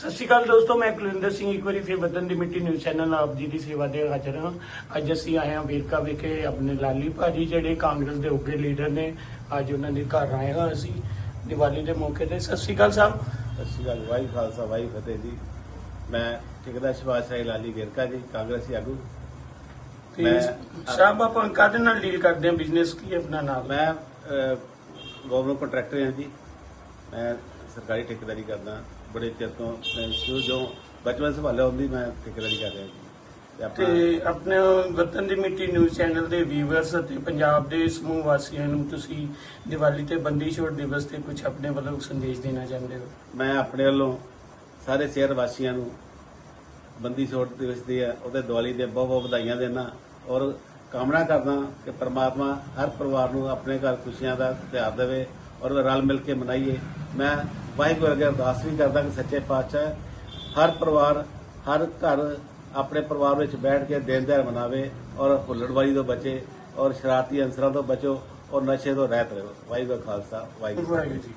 ਸਤਿ ਸ਼੍ਰੀ ਅਕਾਲ ਦੋਸਤੋ ਮੈਂ ਕੁਲਿੰਦਰ ਸਿੰਘ ਇੱਕ ਵਾਰੀ ਫਿਰ ਵਤਨ ਦੀ ਮਿੱਟੀ ਨਿਊਜ਼ ਚੈਨਲ ਨਾਲ ਆਪ ਜੀ ਦੀ ਸੇਵਾ ਦੇ ਹਾਜ਼ਰ ਹਾਂ। ਅੱਜ ਅਸੀਂ ਆਏ ਹਾਂ ਵੇਰਕਾ ਵਿਖੇ ਆਪਣੇ ਲਾਲੀ ਭਾਜੀ ਜਿਹੜੇ ਕਾਂਗਰਸ ਦੇ ਉੱਗੇ ਲੀਡਰ ਨੇ। ਅੱਜ ਉਹਨਾਂ ਦੇ ਘਰ ਆਏ ਹਾਂ ਅਸੀਂ ਦੀਵਾਲੀ ਦੇ ਮੌਕੇ ਤੇ। ਸਤਿ ਸ਼੍ਰੀ ਅਕਾਲ ਸਾਹਿਬ। ਸਤਿ ਸ਼੍ਰੀ ਅਕਾਲ ਵਾਹਿ ਖਾਲਸਾ ਵਾਹਿ ਫਤਿਹ ਜੀ। ਮੈਂ ਠੇਕੇਦਾਰ ਸ਼ਿਵਾਜ ਰਾਏ ਲਾਲੀ ਵੇਰਕਾ ਜੀ ਕਾਂਗਰਸੀ ਆਗੂ। ਮੈਂ- ਸਾਹਿਬ ਆਪਾਂ ਕਾਹਦੇ ਨਾਲ ਡੀਲ ਕਰਦੇ ਹਾਂ? ਬਿਜ਼ਨਸ ਕੀ ਆਪਣਾ ਨਾਮ ਮੈਂ ਗਵਰਨਮੈਂਟ ਕੰਟਰੈਕਟਰ ਹਾਂ ਜੀ। ਮੈਂ ਸਰਕਾਰੀ ਠੇਕੇਦਾਰੀ ਕਰਦਾ। ਬੜੇ ਚਿਰ ਤੋਂ ਸ਼ੁਰੂ ਜੋ ਬਚਪਨ ਸੰਭਾਲਿਆ ਹੁੰਦੀ ਮੈਂ ਠੇਕੇਦਾਰੀ ਕਰ ਰਿਹਾ ਜੀ। ਤੇ ਆਪਣਾ ਤੇ ਆਪਣੇ ਵਤਨ ਦੀ ਮਿੱਟੀ ਨਿਊਜ਼ ਚੈਨਲ ਦੇ ਵੀਵਰਸ ਅਤੇ ਪੰਜਾਬ ਦੇ ਸਮੂਹ ਵਾਸੀਆਂ ਨੂੰ ਤੁਸੀਂ ਦੀਵਾਲੀ ਤੇ ਬੰਦੀ ਛੋੜ ਦਿਵਸ ਤੇ ਕੁਝ ਆਪਣੇ ਵੱਲੋਂ ਸੰਦੇਸ਼ ਦੇਣਾ ਚਾਹੁੰਦੇ ਹੋ? ਮੈਂ ਆਪਣੇ ਵੱਲੋਂ ਸਾਰੇ ਸ਼ਹਿਰ ਵਾਸੀਆਂ ਨੂੰ ਬੰਦੀ ਛੋੜ ਦਿਵਸ ਦੀ ਹੈ ਉਹਦੇ ਦੀਵਾਲੀ ਦੇ ਬਹੁਤ ਬਹੁਤ ਵਧਾਈਆਂ ਦੇਣਾ ਔਰ ਕਾਮਨਾ ਕਰਦਾ ਕਿ ਪ੍ਰਮਾਤਮਾ ਹਰ ਪਰਿਵਾਰ ਨੂੰ ਆਪਣੇ ਘਰ ਖੁਸ਼ੀਆਂ ਦਾ ਤਿਉਹਾਰ ਦੇਵੇ। ਔਰ ਰਲ ਮਿਲ ਕੇ ਮਨਾਈਏ। ਮੈਂ ਵਾਹਿਗੁਰੂ ਅੱਗੇ ਅਰਦਾਸ ਵੀ ਕਰਦਾ ਕਿ ਸੱਚੇ ਪਾਤਸ਼ਾਹ ਹਰ ਪਰਿਵਾਰ, ਹਰ ਘਰ ਆਪਣੇ ਪਰਿਵਾਰ ਵਿੱਚ ਬੈਠ ਕੇ ਦਿਨ ਤਿਉਹਾਰ ਮਨਾਵੇ ਔਰ ਹੁੱਲੜਬਾਜ਼ੀ ਤੋਂ ਬਚੇ ਔਰ ਸ਼ਰਾਰਤੀ ਅੰਸਰਾਂ ਤੋਂ ਬਚੋ ਔਰ ਨਸ਼ੇ ਤੋਂ ਰਹਿਤ ਰਹੋ। ਵਾਹਿਗੁਰੂ ਖਾਲਸਾ, ਵਾਹਿਗੁਰੂ ਜੀ